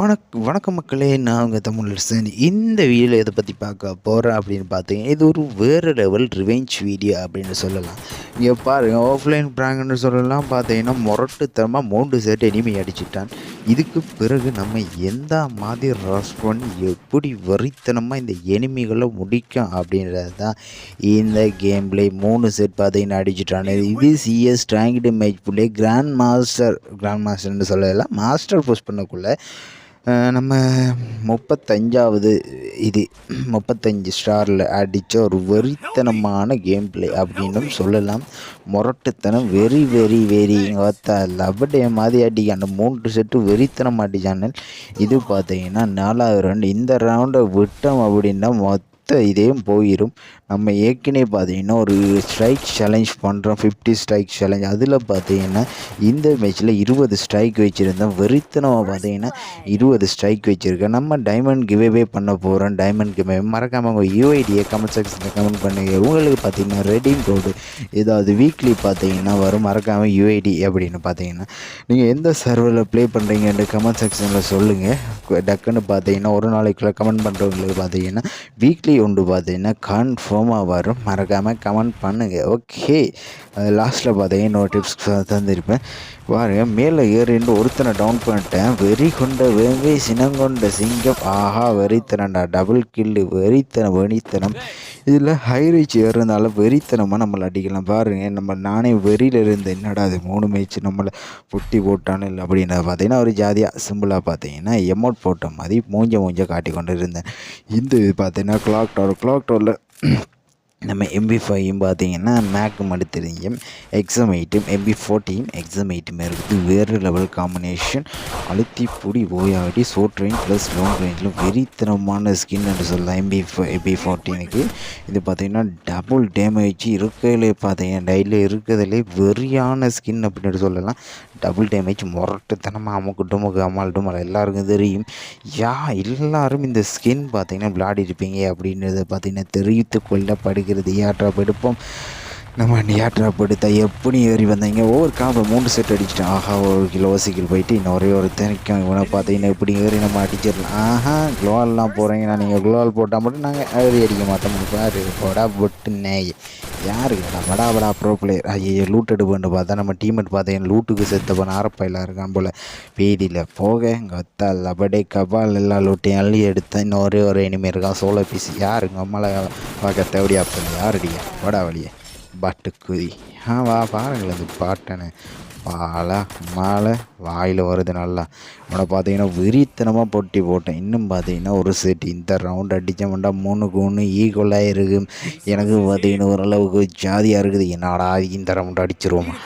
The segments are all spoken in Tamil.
வணக் வணக்கம் மக்களே நான் உங்கள் தமிழரசன் இந்த வீடியோவில் எதை பற்றி பார்க்க போகிறேன் அப்படின்னு பார்த்தீங்கன்னா இது ஒரு வேறு லெவல் ரிவெஞ்ச் வீடியோ அப்படின்னு சொல்லலாம். இங்கே பாருங்கள் ஆஃப்லைன் ப்ராங்க்னு சொல்லலாம். பார்த்தீங்கன்னா முரட்டுத்தனமாக மூன்று செட் இனிமே அடிச்சுட்டான். இதுக்கு பிறகு நம்ம எந்த மாதிரி ரெஸ்பாண்ட் எப்படி வரித்தனமாக இந்த எனிமிகளை முடிக்கும் அப்படின்றது தான் இந்த கேம்லே மூணு செட் பார்த்தீங்கன்னா அடிச்சிட்டான். இது சிஎஸ் ரேங்க்டு மேட்ச் பிள்ளை கிராண்ட் மாஸ்டர் கிராண்ட் மாஸ்டர்னு சொல்லலாம். மாஸ்டர் போஸ்ட் பண்ணக்குள்ளே நம்ம முப்பத்தஞ்சாவது இது முப்பத்தஞ்சு ஸ்டாரில் அடித்த ஒரு வெறித்தனமான கேம் பிளே அப்படின்னும் சொல்லலாம். முரட்டுத்தனம் வெரி வெரி வெரி பார்த்தா லவ் மாதிரி அடிக்க அந்த மூன்று செட்டு வெறித்தனம் அடிச்சானு. இது பார்த்தீங்கன்னா நாலாவது ரவுண்ட் இந்த ரவுண்டை விட்டோம் அப்படின்னா மொத்த இதையும் போயிடும் நம்ம ஏற்கனவே பார்த்தீங்கன்னா ஒரு ஸ்ட்ரைக் சேலஞ்ச் பண்ணுறோம் ஃபிஃப்டி ஸ்ட்ரைக் சேலஞ்ச் அதில் பார்த்தீங்கன்னா இந்த மேட்ச்சில் இருபது ஸ்ட்ரைக் வச்சுருந்தோம். வெறித்தனமாக பார்த்தீங்கன்னா இருபது ஸ்ட்ரைக் வச்சுருக்கேன் நம்ம டைமண்ட் கிவேவே பண்ண போகிறோம் டைமண்ட் கிவே மறக்காமல் உங்கள் யூஐடியை கமெண்ட் செக்ஷனில் கமெண்ட் பண்ணுங்க. உங்களுக்கு பார்த்தீங்கன்னா ரெடிங் கோடு ஏதாவது வீக்லி பார்த்தீங்கன்னா வரும். மறக்காமல் யூஐடி அப்படின்னு பார்த்தீங்கன்னா நீங்கள் எந்த சர்வரில் ப்ளே பண்ணுறீங்கன்னு கமெண்ட் செக்ஷனில் சொல்லுங்கள் டக்குன்னு பார்த்தீங்கன்னா ஒரு நாளைக்குள்ளே கமெண்ட் பண்ணுறவங்களுக்கு பார்த்தீங்கன்னா வீக்லி ஒன்று பார்த்தீங்கன்னா கன்ஃபார்மாக வரும். மறக்காமல் கமெண்ட் பண்ணுங்கள் ஓகே லாஸ்ட்டில் பார்த்தீங்கன்னா இன்னொரு டிப்ஸ் தந்திருப்பேன். பாருங்க மேலே ஏறிண்டு ஒருத்தனை டவுன் பண்ணிட்டேன். வெறி கொண்ட வேங்கை சினங்கொண்ட சிங்கம். ஆஹா வெறித்தனண்டா டபுள் கில்லு வெறித்தனம் வெறித்தனம் இதில் ஹை ரீச் ஏறுறதுனால வெறித்தனமாக நம்மளை அடிக்கலாம். பாருங்கள் நம்ம நானே வெறியில் இருந்தேன் என்னடா அது மூணு மேட்ச் நம்மளை புட்டி போட்டானு இல்லை அப்படின்னு பார்த்தீங்கன்னா ஒரு ஜாதியாக சிம்பிளாக பார்த்தீங்கன்னா எமௌண்ட் போட்ட மாதிரி மூஞ்ச மூஞ்ச காட்டி கொண்டு இருந்தேன். இந்த இது பார்த்தீங்கன்னா கிளாக் டவர் கிளாக் டவரில் நம்ம எம்பி ஃபைவும் பார்த்தீங்கன்னா மேக்கும் மட்டும் தெரியும். எக்ஸாம் எயிட்டும் எம்பி ஃபோர்ட்டியும் எக்ஸாம் எயிட்டுமே இருக்குது வேறு லெவல் காம்பினேஷன் அழுத்தி பொடி ஓயாடி ஷோர்ட் ரேஞ்ச் ப்ளஸ் லாங் ரேஞ்சில் வெறித்தனமான ஸ்கின் என்று சொல்லலாம் எம்பி எம்பி ஃபோர்டீனுக்கு இது பார்த்திங்கன்னா டபுள் டேமேஜ் இருக்கையிலே பார்த்தீங்கன்னா டைலில் இருக்கிறதுலே வெறியான ஸ்கின் அப்படின்னு சொல்லலாம். டபுள் டேமேஜ் முரட்டுத்தனமாக அமுக்கு டுமுக்கு அம்மாள் டுமல் எல்லாருக்கும் தெரியும். யா எல்லாரும் இந்த ஸ்கின் பார்த்திங்கன்னா விளையாடி இருப்பீங்க அப்படின்றத பார்த்திங்கன்னா தெரிவித்து கொள்ளப்படுகிறது. ചെയ്യരുത് ഈ യാത്ര நம்ம நியாட்ராப்படுத்த எப்படி ஏறி வந்தீங்க? ஒவ்வொரு காம்பை மூணு செட் அடிச்சிட்டோம் ஆஹா ஒரு கிலோ ஓசிக்கில் போயிட்டு இன்னும் ஒரே ஒரு தினைக்கும் இவனை பார்த்தீங்கன்னா எப்படி ஏறி நம்ம அடிச்சிடலாம்? ஆஹா குளோவால்லாம் போகிறீங்கன்னா நீங்கள் குளோவால் போட்டால் மட்டும் நாங்கள் ஏறி அடிக்க மாட்டோம். பாரு போடா பொட்டு நேய் யாருக்குடா படா படா ப்ரோ பிளேயர் ஐயோ லூட் எடுப்புன்னு பார்த்தா நம்ம டீமெட் பார்த்தீங்கன்னா லூட்டுக்கு செத்தப்பன் ஆரப்பையில் இருக்கான் போல். வீதியில் போக இங்கே ஒத்தா லபடே கபால் எல்லா லூட்டையும் அள்ளி எடுத்து இன்னும் ஒரே ஒரு இனிமே இருக்கான். சோலோ பீஸ் யாருங்க அம்மாவை பார்க்க தேவடியா? பண்ணி யாருடியா வடா வழியே பட்டுக்குதி ஆ வா பாருங்களேன் இந்த பாட்டனை. பாலை மாலை வாயில் வருது நல்லா. அவனை பார்த்தீங்கன்னா வெறித்தனமாக பொட்டி போட்டேன். இன்னும் பார்த்தீங்கன்னா ஒரு செட் இந்த ரவுண்ட் அடித்தவன்டா மூணுக்கு ஒன்று ஈக்குவலாக இருக்குது எனக்கு பார்த்தீங்கன்னா ஓரளவுக்கு ஜாதியாக இருக்குது. என்னடா இந்த ரவுண்ட் அடிச்சிருவோமா?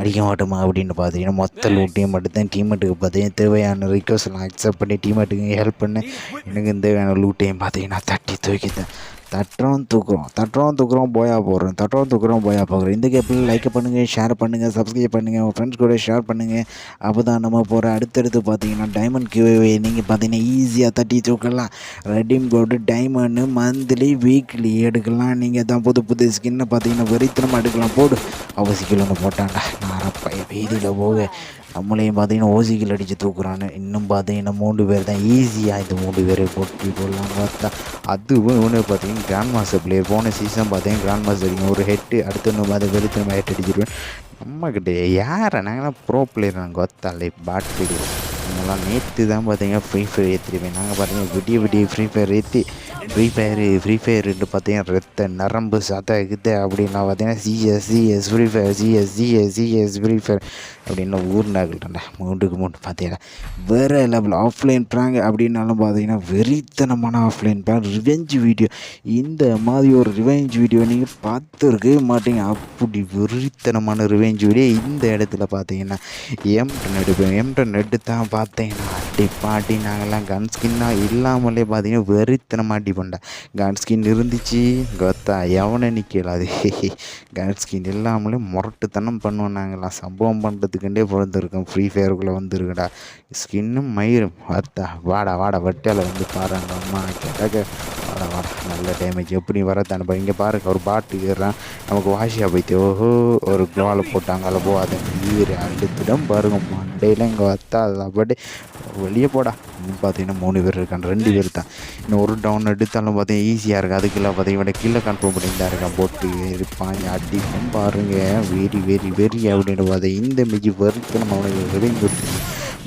அடிக்க மாட்டோமா அப்படின்னு பார்த்தீங்கன்னா மொத்த லூட்டையும் மட்டும்தான் டீமெட்டுக்கு பார்த்தீங்கன்னா தேவையான ரிக்வஸ்ட்லாம் அக்செப்ட் பண்ணி டீமெட்டுக்கு ஹெல்ப் பண்ணேன். எனக்கு தேவையான லூட்டையும் பார்த்தீங்கன்னா தட்டி தூக்கித்தேன் தட்டுறோம் தூக்குறோம். தட்டுறோம் தூக்குறோம் போயா போடுறோம் தட்டுறோம் தூக்குறோம் போயா போகிறோம் இந்த கேப்பில் லைக் பண்ணுங்கள் ஷேர் பண்ணுங்கள் சப்ஸ்கிரைப் பண்ணுங்கள் உங்கள் ஃப்ரெண்ட்ஸ் கூட ஷேர் பண்ணுங்கள் அப்போ தான் நம்ம போகிற அடுத்தடுத்து பார்த்தீங்கன்னா டைமண்ட் கியூவே நீங்கள் பார்த்தீங்கன்னா ஈஸியாக தட்டி தூக்கலாம். Redeem code diamond monthly weekly எடுக்கலாம். நீங்கள் தான் புது புது ஸ்கின்னை பார்த்தீங்கன்னா வெறித்தனமாக எடுக்கலாம். போடு. அவசியம் போட்டாண்டா நான் வீதியில் போக. நம்மளையும் பார்த்தீங்கன்னா ஓசிகள் அடித்து தூக்குறான்னு இன்னும் பார்த்தீங்கன்னா மூன்று பேர் தான். ஈஸியாக இந்த மூன்று பேரை போட்டி போடலாம் பார்த்தா. அதுவும் இவனு பார்த்தீங்கன்னா கிராண்ட் மாஸ்டர் பிளேயர் போன சீசன் பார்த்தீங்கன்னா கிராண்ட் மாஸ்டர் ஒரு ஹெட்டு அடுத்து நம்ம பார்த்து வெளி திரும்ப ஹெட் அடிச்சிருவேன். நம்மக்கிட்ட யாரை? நாங்கள் ப்ரோ பிளேயர் நாங்கள் பேட் பிடிவோம் நம்மளாம் நேற்று தான் பார்த்தீங்கன்னா ஃப்ரீ ஃபயர் ஏற்றிருப்பேன் நாங்கள் பார்த்தீங்கன்னா விடிய விடிய ஃப்ரீ ஃபயர் ஏற்றி ஃப்ரீ ஃபயரு ஃப்ரீ ஃபயருன்ட்டு பார்த்தீங்கன்னா ரத்த நரம்பு சத இது அப்படின்னா பார்த்தீங்கன்னா CS CS free fire CS CS CS free fire அப்படின்னு ஊர்னாகள்டா மூண்டுக்கு மூண்டு பார்த்தீங்கன்னா வேறு லெவல் ஆஃப்லைன் ப்ராங்க் அப்படின்னாலும் பார்த்தீங்கன்னா வெறித்தனமான ஆஃப்லைன் ப்ராங்க் ரிவெஞ்ச் வீடியோ இந்த மாதிரி ஒரு ரிவெஞ்ச் வீடியோ நீங்கள் பார்த்துருக்கவே மாட்டீங்க. அப்படி வெறித்தனமான ரிவெஞ்ச் வீடியோ இந்த இடத்துல பார்த்தீங்கன்னா எம்டர் எடுப்பேன். எம்டன் எடுத்து தான் பார்த்தீங்கன்னா அடி பாட்டி நாங்கள்லாம் கன் ஸ்கின்னாக இல்லாமலே பார்த்தீங்கன்னா வெறித்தனமாக மாட்டி பண்ண கன் ஸ்கின் இருந்துச்சு. கொத்தா எவனை நிற்கல அது கன் ஸ்கின் இல்லாமலே முரட்டுத்தனம் பண்ணுவோம் நாங்கள்லாம் சம்பவம் பண்ணுறதுக்குண்டே பிறந்திருக்கோம் ஃப்ரீ ஃபயருக்குள்ளே வந்துருக்கடா. ஸ்கின்னும் மயிரும். பார்த்தா வாடா வாடா வட்டியால் வந்து பாருங்க அம்மா. கிடக்க. வர வர நல்ல டேமேஜ் எப்படி வரது அனுப்ப இங்கே பாருங்க ஒரு பாட்டு ஏறுறான். நமக்கு வாஷியா போய்த்து ஓஹோ ஒரு க்ளோவில் போட்டாங்க. அதில் போகாத ஈரு அடுத்துடம் பாருங்க மண்டையில் இங்கே வத்தா அதில் பட்டு வெளியே போடா. இன்னும் பார்த்தீங்கன்னா மூணு பேர் இருக்கான் ரெண்டு பேர் தான். இன்னும் ஒரு டவுன் எடுத்தாலும் பார்த்தீங்கன்னா ஈஸியாக இருக்குது அதுக்குள்ள பார்த்தீங்கன்னா கீழே கன்ஃபார்ம் தான் இருக்கான். போட்டு இருப்பான் அடிக்கும் பாருங்க. வெரி வெரி வெரி அப்படின்னு பார்த்தா இந்த மிஜி வரைக்கும் நம்ம அவனுக்கு ரிவைங்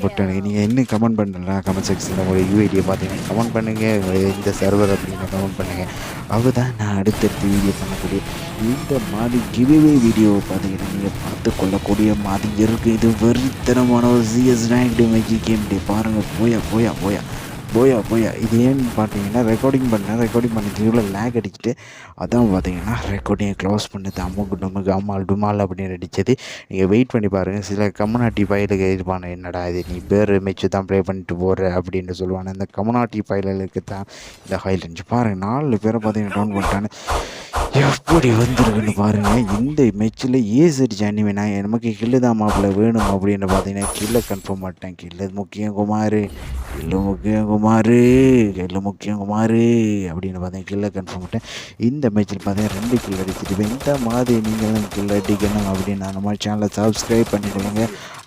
கொடுத்து நீங்கள் இன்னும் கமெண்ட் பண்ணலாம்? கமெண்ட் செக்ஷனில் உங்களுடைய யூஐடியை பார்த்தீங்கன்னா கமெண்ட் பண்ணுங்கள் இந்த சர்வர் அப்படின்னு கமெண்ட் பண்ணுங்கள் அதுதான் நான் அடுத்தடுத்து வீடியோ பண்ணக்கூடிய இந்த மாதிரி கிவ்வே வீடியோவை பார்த்தீங்கன்னா நீங்கள் பார்த்து கொள்ளக்கூடிய மாதிரி இருக்குது இது வெறித்தனமான ஒரு CS rank magic game day பாருங்கள் போயா போயா போயா. போயா போயா. இது ஏன்னு பார்த்தீங்கன்னா ரெக்கார்டிங் பண்ணேன் ரெக்கார்டிங் பண்ணி இவ்வளோ லேக் அடிச்சுட்டு அதான் பார்த்தீங்கன்னா ரெக்கார்டிங்கை க்ளோஸ் பண்ணுது. அம்முக்கு டுமுக்கு அம்மாள் டுமால் அப்படின்னு அடித்தது நீங்கள் வெயிட் பண்ணி பாருங்கள் சில கம்யூனாட்டி ஃபைலுக்கு இருப்பான என்னடா இது? நீ பேர் மெச்சு தான் ப்ளே பண்ணிட்டு போகிற அப்படின்னு சொல்லுவாங்க. இந்த கம்யூனாட்டி ஃபைலுக்கு தான் இந்த ஹைல் இருந்துச்சு. பாருங்கள் நாலு பேரை பார்த்தீங்கன்னா டவுன் பண்ணிட்டான்னு எப்படி வந்திருக்குன்னு பாருங்கள் இந்த மெச்சில் ஏஸ் ஜானி அனிமே நமக்கு கில்லு தான் மாப்பிள்ள வேணும் அப்படின்னு பார்த்தீங்கன்னா கில்லை கன்ஃபார்ம் மாட்டேன் கில்லு முக்கியம் குமார் கில்லு முக்கியம் குமார் கில்லு முக்கியம் குமார் அப்படின்னு பார்த்தேன் கில்லை கன்ஃபார்ம் மாட்டேன் இந்த மேட்சில் பார்த்தீங்கன்னா ரெண்டு கில் அடிச்சிட்டு இந்த மாதிரி நீங்களும் கில் அடிக்கணும் அப்படின்னு நம்ம சேனலை சப்ஸ்கிரைப் பண்ணிக்கொள்ளுங்க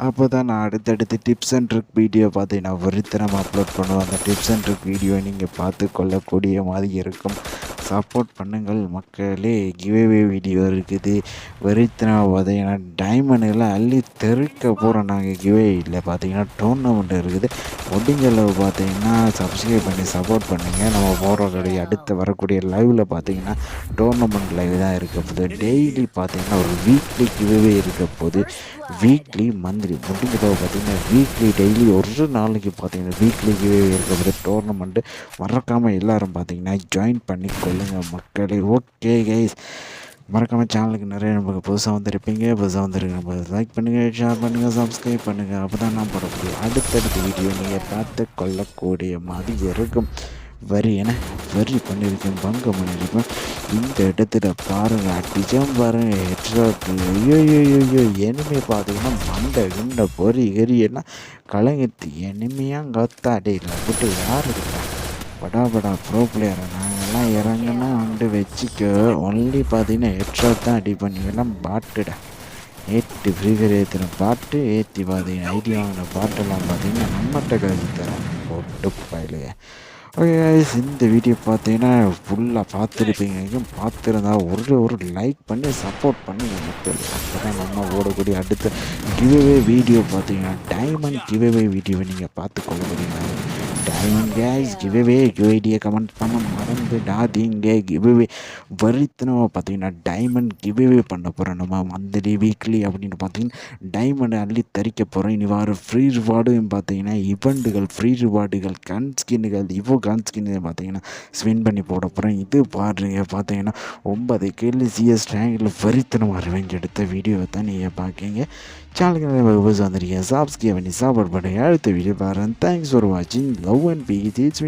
அப்போ தான் நான் அடுத்தடுத்து டிப்ஸ் அண்ட் ட்ரிக் வீடியோ பார்த்தீங்கன்னா ஒருத்தரம் அப்லோட் பண்ணுவேன். அந்த டிப்ஸ் அண்ட் ட்ரிக் வீடியோ நீங்கள் பார்த்து கொள்ளக்கூடிய மாதிரி இருக்கும். சப்போர்ட் பண்ணுங்கள் மக்களே. கிவேவே வீடியோ இருக்குது. வெறித்தனா பார்த்தீங்கன்னா டைமண்டுகளை அள்ளி தெருக்க போகிறோம் நாங்கள் கிவே இல்லை பார்த்தீங்கன்னா டோர்னமெண்ட் இருக்குது. முடிஞ்ச அளவு பார்த்தீங்கன்னா சப்ஸ்கிரைப் பண்ணி சப்போர்ட் பண்ணுங்கள் நம்ம போகிறோடைய அடுத்து வரக்கூடிய லைவில் பார்த்தீங்கன்னா டோர்னமெண்ட் லைவ் தான் இருக்க போது டெய்லி பார்த்தீங்கன்னா ஒரு வீக்லி கிவே இருக்க போது வீக்லி மந்த்லி முடிஞ்சளவு பார்த்தீங்கன்னா வீக்லி டெய்லி ஒரு நாளைக்கு பார்த்தீங்கன்னா வீக்லி கிவே இருக்க போது டோர்னமெண்ட்டு மறக்காமல் எல்லோரும் பார்த்தீங்கன்னா ஜாயின் பண்ணி சொல்லுங்கள் மக்களே. ஓகே கைஸ் மறக்காமல் சேனலுக்கு நிறைய நமக்கு புதுசாக வந்திருப்பீங்க. புதுசாக வந்திருக்கு நம்ம லைக் பண்ணுங்கள் ஷேர் பண்ணுங்கள் சப்ஸ்கிரைப் பண்ணுங்கள் அப்போ தான் நான் போடக்கூடிய அடுத்தடுத்த வீடியோ நீங்கள் பார்த்து கொள்ளக்கூடிய மாதிரி இருக்கும். வரி என வரி பண்ணியிருக்கேன் பங்கம் பண்ணியிருக்கேன் இந்த இடத்துல பாருங்கள் அடிச்சம் பாருங்கள் ஹெட்ஷாட்டு ஐயோ ஐயோ எனிமே பார்த்தீங்கன்னா மண்டை குண்டை பொறி எரியெல்லாம் கலங்கத்து எனிமையாக காத்தா. இல்லை விட்டு யார் இருக்கா? படா படா ப்ரோ பிளேயரா நாங்கள்லாம் இறங்குனா வந்து வச்சுக்கோ. ஒன்லி பார்த்தீங்கன்னா ஹெட்ஷாட் தான் அடி பண்ணிக்கலாம் பாட்டுடா. ஏற்றி ஃப்ரீஃபயர் ஏற்றின பாட்டு ஏற்றி பார்த்தீங்கன்னா ஐடி வாங்கின பாட்டெல்லாம் பார்த்தீங்கன்னா நம்மகிட்ட கழிச்சு தரோம் போட்டு பயிலுங்க. ஓகே கைஸ் இந்த வீடியோ பார்த்தீங்கன்னா ஃபுல்லாக பார்த்துருப்பீங்க பார்த்துருந்தா ஒரு ஒரு லைக் பண்ணி சப்போர்ட் பண்ணி மக்கள் அப்போ தான் நம்ம ஓடக்கூடிய அடுத்த கிவ்வே வீடியோ பார்த்தீங்கன்னா டைமண்ட் கிவ்வே வீடியோவை நீங்கள் பார்த்து கொள்ள முடியுங்க டைமண்ட் கேஸ் கிவ்அவே யூஐடியை கமெண்ட் பண்ண இங்கே கிவ்அவே வரித்தனமாக பார்த்தீங்கன்னா டைமண்ட் கிவ்அவே பண்ண போகிறோம் நம்ம மந்த்லி வீக்லி அப்படின்னு பார்த்தீங்கன்னா டைமண்டை அள்ளி தரிக்க போகிறோம் இனி வார ஃப்ரீ ரிவார்டும் பார்த்தீங்கன்னா இவெண்ட்டுகள் ஃப்ரீ ரிவார்டுகள் கன் ஸ்கின்னுகள் இவ்வளோ கன் ஸ்கின்னு பார்த்தீங்கன்னா ஸ்வின் பண்ணி போட போகிறோம் இது பாருங்க பார்த்தீங்கன்னா ஒன்பது கேள்வி சிஎஸ் ரேங்கில் வரித்தனமாக ரிவெஞ்ச் எடுத்த வீடியோவை தான் நீங்கள் பார்க்கீங்க சேனலுக்கு நிறைய வந்திருக்கீங்க. சாப்ஸ்கியை பண்ணி சாப்பாடு பண்ணுங்க. அடுத்த வீடியோ பாருங்கள் தேங்க்ஸ் ஃபார் வாட்சிங் லவ் அண்ட் பீச்